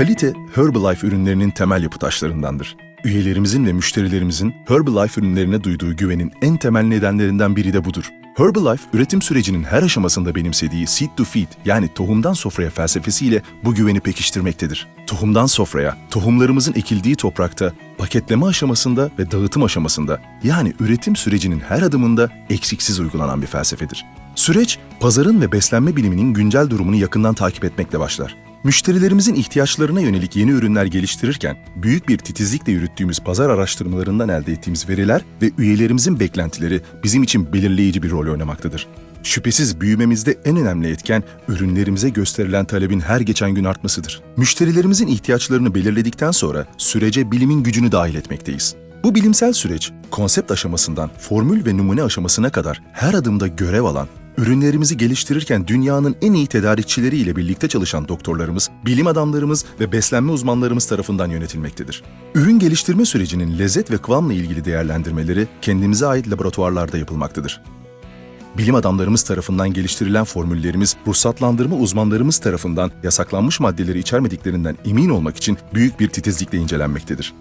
Kalite, Herbalife ürünlerinin temel yapı taşlarındandır. Üyelerimizin ve müşterilerimizin Herbalife ürünlerine duyduğu güvenin en temel nedenlerinden biri de budur. Herbalife, üretim sürecinin her aşamasında benimsediği seed to feed yani tohumdan sofraya felsefesiyle bu güveni pekiştirmektedir. Tohumdan sofraya, tohumlarımızın ekildiği toprakta, paketleme aşamasında ve dağıtım aşamasında yani üretim sürecinin her adımında eksiksiz uygulanan bir felsefedir. Süreç, pazarın ve beslenme biliminin güncel durumunu yakından takip etmekle başlar. Müşterilerimizin ihtiyaçlarına yönelik yeni ürünler geliştirirken, büyük bir titizlikle yürüttüğümüz pazar araştırmalarından elde ettiğimiz veriler ve üyelerimizin beklentileri bizim için belirleyici bir rol oynamaktadır. Şüphesiz büyümemizde en önemli etken ürünlerimize gösterilen talebin her geçen gün artmasıdır. Müşterilerimizin ihtiyaçlarını belirledikten sonra sürece bilimin gücünü dahil etmekteyiz. Bu bilimsel süreç, konsept aşamasından formül ve numune aşamasına kadar her adımda görev alan, ürünlerimizi geliştirirken dünyanın en iyi tedarikçileriyle birlikte çalışan doktorlarımız, bilim adamlarımız ve beslenme uzmanlarımız tarafından yönetilmektedir. Ürün geliştirme sürecinin lezzet ve kıvamla ilgili değerlendirmeleri kendimize ait laboratuvarlarda yapılmaktadır. Bilim adamlarımız tarafından geliştirilen formüllerimiz, ruhsatlandırma uzmanlarımız tarafından yasaklanmış maddeleri içermediklerinden emin olmak için büyük bir titizlikle incelenmektedir.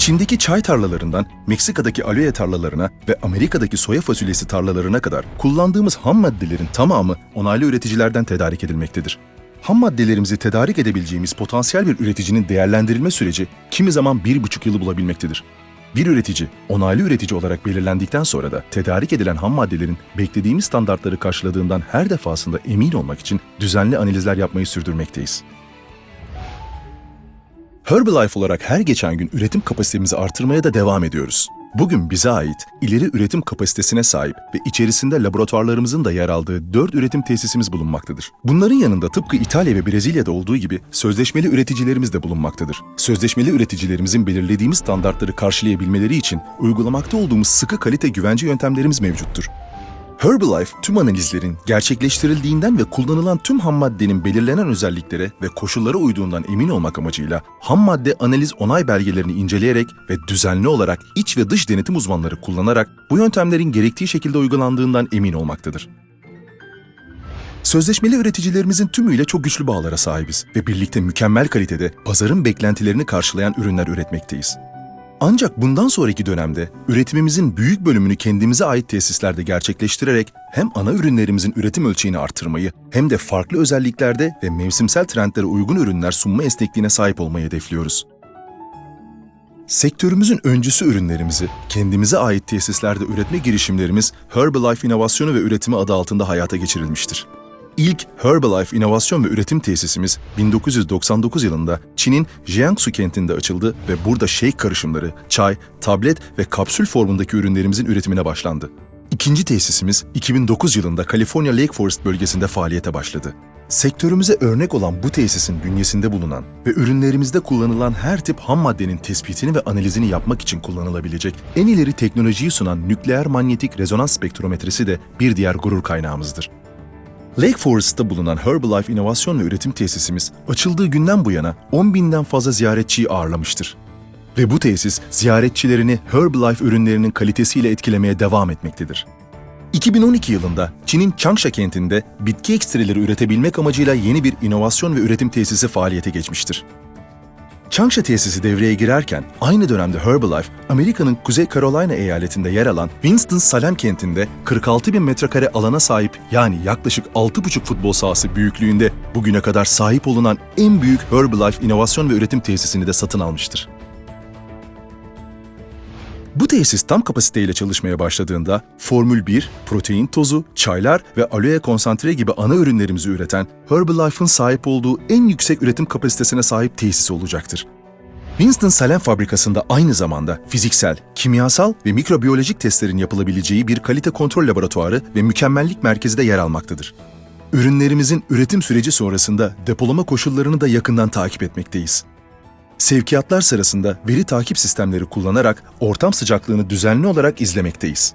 Çin'deki çay tarlalarından Meksika'daki aloe tarlalarına ve Amerika'daki soya fasulyesi tarlalarına kadar kullandığımız ham maddelerin tamamı onaylı üreticilerden tedarik edilmektedir. Ham maddelerimizi tedarik edebileceğimiz potansiyel bir üreticinin değerlendirilme süreci kimi zaman bir buçuk yılı bulabilmektedir. Bir üretici, onaylı üretici olarak belirlendikten sonra da tedarik edilen ham maddelerin beklediğimiz standartları karşıladığından her defasında emin olmak için düzenli analizler yapmayı sürdürmekteyiz. Herbalife olarak her geçen gün üretim kapasitemizi artırmaya da devam ediyoruz. Bugün bize ait ileri üretim kapasitesine sahip ve içerisinde laboratuvarlarımızın da yer aldığı 4 üretim tesisimiz bulunmaktadır. Bunların yanında tıpkı İtalya ve Brezilya'da olduğu gibi sözleşmeli üreticilerimiz de bulunmaktadır. Sözleşmeli üreticilerimizin belirlediğimiz standartları karşılayabilmeleri için uygulamakta olduğumuz sıkı kalite güvence yöntemlerimiz mevcuttur. Herbalife tüm analizlerin gerçekleştirildiğinden ve kullanılan tüm ham maddenin belirlenen özelliklere ve koşullara uyduğundan emin olmak amacıyla ham madde analiz onay belgelerini inceleyerek ve düzenli olarak iç ve dış denetim uzmanları kullanarak bu yöntemlerin gerektiği şekilde uygulandığından emin olmaktadır. Sözleşmeli üreticilerimizin tümüyle çok güçlü bağlara sahibiz ve birlikte mükemmel kalitede pazarın beklentilerini karşılayan ürünler üretmekteyiz. Ancak bundan sonraki dönemde üretimimizin büyük bölümünü kendimize ait tesislerde gerçekleştirerek hem ana ürünlerimizin üretim ölçeğini artırmayı hem de farklı özelliklerde ve mevsimsel trendlere uygun ürünler sunma esnekliğine sahip olmayı hedefliyoruz. Sektörümüzün öncüsü ürünlerimizi kendimize ait tesislerde üretme girişimlerimiz Herbalife İnovasyonu ve Üretimi adı altında hayata geçirilmiştir. İlk Herbalife İnovasyon ve Üretim Tesisimiz 1999 yılında Çin'in Jiangsu kentinde açıldı ve burada shake karışımları, çay, tablet ve kapsül formundaki ürünlerimizin üretimine başlandı. İkinci tesisimiz 2009 yılında California Lake Forest bölgesinde faaliyete başladı. Sektörümüze örnek olan bu tesisin bünyesinde bulunan ve ürünlerimizde kullanılan her tip ham maddenin tespitini ve analizini yapmak için kullanılabilecek en ileri teknolojiyi sunan nükleer manyetik rezonans spektrometresi de bir diğer gurur kaynağımızdır. Lake Forest'ta bulunan Herbalife İnovasyon ve Üretim Tesisimiz açıldığı günden bu yana 10 binden fazla ziyaretçiyi ağırlamıştır. Ve bu tesis ziyaretçilerini Herbalife ürünlerinin kalitesiyle etkilemeye devam etmektedir. 2012 yılında Çin'in Changsha kentinde bitki ekstreleri üretebilmek amacıyla yeni bir inovasyon ve üretim tesisi faaliyete geçmiştir. Changsha tesisi devreye girerken aynı dönemde Herbalife, Amerika'nın Kuzey Carolina eyaletinde yer alan Winston-Salem kentinde 46 bin metrekare alana sahip yani yaklaşık 6,5 futbol sahası büyüklüğünde bugüne kadar sahip olunan en büyük Herbalife inovasyon ve üretim tesisini de satın almıştır. Tesis tam kapasiteyle çalışmaya başladığında Formül 1, protein tozu, çaylar ve aloe konsantre gibi ana ürünlerimizi üreten Herbalife'ın sahip olduğu en yüksek üretim kapasitesine sahip tesis olacaktır. Winston-Salem fabrikasında aynı zamanda fiziksel, kimyasal ve mikrobiyolojik testlerin yapılabileceği bir kalite kontrol laboratuvarı ve mükemmellik merkezi de yer almaktadır. Ürünlerimizin üretim süreci sonrasında depolama koşullarını da yakından takip etmekteyiz. Sevkiyatlar sırasında veri takip sistemleri kullanarak ortam sıcaklığını düzenli olarak izlemekteyiz.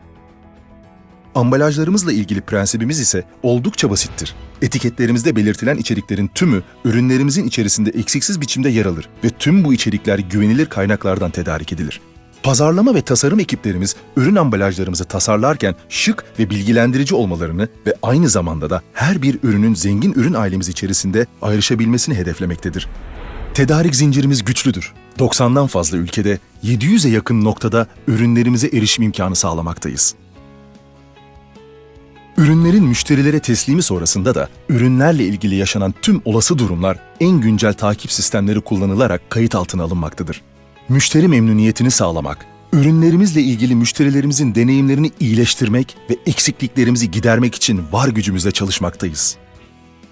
Ambalajlarımızla ilgili prensibimiz ise oldukça basittir. Etiketlerimizde belirtilen içeriklerin tümü ürünlerimizin içerisinde eksiksiz biçimde yer alır ve tüm bu içerikler güvenilir kaynaklardan tedarik edilir. Pazarlama ve tasarım ekiplerimiz ürün ambalajlarımızı tasarlarken şık ve bilgilendirici olmalarını ve aynı zamanda da her bir ürünün zengin ürün ailemiz içerisinde ayrışabilmesini hedeflemektedir. Tedarik zincirimiz güçlüdür. 90'dan fazla ülkede 700'e yakın noktada ürünlerimize erişim imkanı sağlamaktayız. Ürünlerin müşterilere teslimi sonrasında da ürünlerle ilgili yaşanan tüm olası durumlar en güncel takip sistemleri kullanılarak kayıt altına alınmaktadır. Müşteri memnuniyetini sağlamak, ürünlerimizle ilgili müşterilerimizin deneyimlerini iyileştirmek ve eksikliklerimizi gidermek için var gücümüzle çalışmaktayız.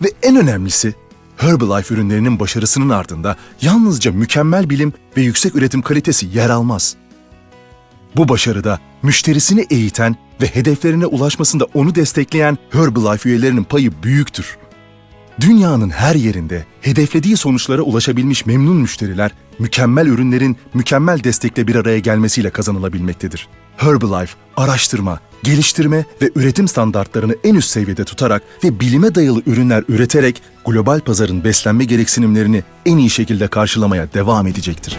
Ve en önemlisi, Herbalife ürünlerinin başarısının ardında yalnızca mükemmel bilim ve yüksek üretim kalitesi yer almaz. Bu başarıda müşterisini eğiten ve hedeflerine ulaşmasında onu destekleyen Herbalife üyelerinin payı büyüktür. Dünyanın her yerinde hedeflediği sonuçlara ulaşabilmiş memnun müşteriler, mükemmel ürünlerin mükemmel destekle bir araya gelmesiyle kazanılabilmektedir. Herbalife, araştırma, geliştirme ve üretim standartlarını en üst seviyede tutarak ve bilime dayalı ürünler üreterek global pazarın beslenme gereksinimlerini en iyi şekilde karşılamaya devam edecektir.